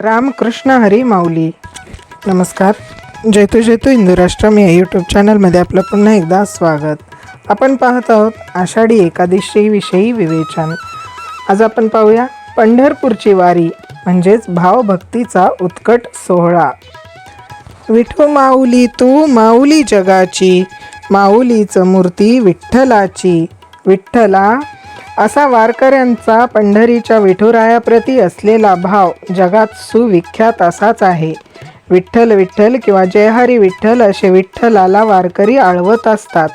रामकृष्ण हरी माऊली. नमस्कार. जयतू जयतू हिंदूराष्ट्रम या यूट्यूब चॅनलमध्ये आपलं पुन्हा एकदा स्वागत. आपण पाहत आहोत आषाढी एकादशीविषयी विवेचन. आज आपण पाहूया पंढरपूरची वारी म्हणजेच भावभक्तीचा उत्कट सोहळा. विठू माऊली तू माऊली जगाची माऊलीचं मूर्ती विठ्ठलाची विठ्ठला असा वारकऱ्यांचा पंढरीच्या विठुरायाप्रती असलेला भाव जगात सुविख्यात असाच आहे. विठ्ठल विठ्ठल किंवा जयहरी विठ्ठल असे विठ्ठलाला वारकरी आळवत असतात.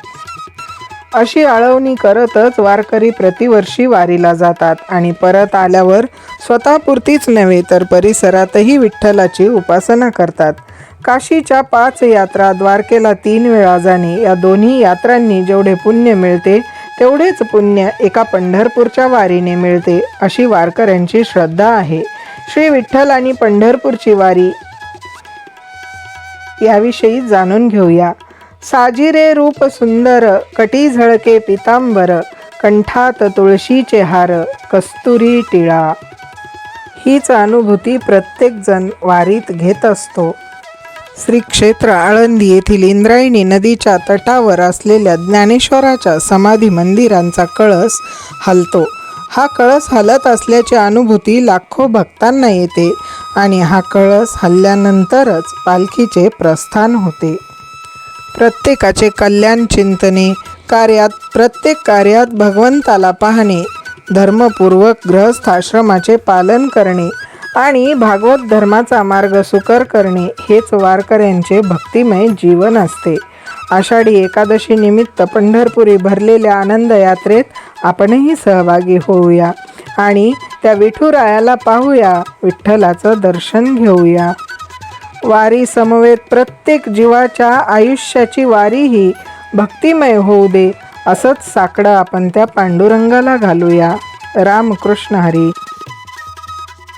अशी आळवणी करतच वारकरी प्रतिवर्षी वारीला जातात आणि परत आल्यावर स्वतःपुरतीच नव्हे तर परिसरातही विठ्ठलाची उपासना करतात. काशीच्या पाच यात्रा द्वारकेला तीन वेळा जाणे या दोन्ही यात्रांनी जेवढे पुण्य मिळते तेवढेच पुण्य एका पंढरपूरच्या वारीने मिळते अशी वारकऱ्यांची श्रद्धा आहे. श्री विठ्ठल आणि पंढरपूरची वारी याविषयी जाणून घेऊया. साजिरे रूप सुंदर कटी झळके पितांबर कंठात तुळशीचे हार कस्तुरी टिळा. हीच अनुभूती प्रत्येकजण वारीत घेत असतो. श्री क्षेत्र आळंदी येथील इंद्रायणी नदीच्या तटावर असलेल्या ज्ञानेश्वराच्या समाधी मंदिरांचा कळस हलतो. हा कळस हलत असल्याची अनुभूती लाखो भक्तांना येते आणि हा कळस हल्ल्यानंतरच पालखीचे प्रस्थान होते. प्रत्येकाचे कल्याण चिंतने कार्यात प्रत्येक कार्यात भगवंताला पाहणे धर्मपूर्वक गृहस्थाश्रमाचे पालन करणे आणि भागवत धर्माचा मार्ग सुकर करणे हेच वारकऱ्यांचे भक्तिमय जीवन असते. आषाढी एकादशी निमित्त पंढरपुरी भरलेल्या आनंद यात्रेत आपणही सहभागी होऊया आणि त्या विठुरायाला पाहूया विठ्ठलाचं दर्शन घेऊया. वारी समवेत प्रत्येक जीवाच्या आयुष्याची वारी ही भक्तिमय होऊ दे असंच साकडं आपण त्या पांडुरंगाला घालूया. रामकृष्ण हरी.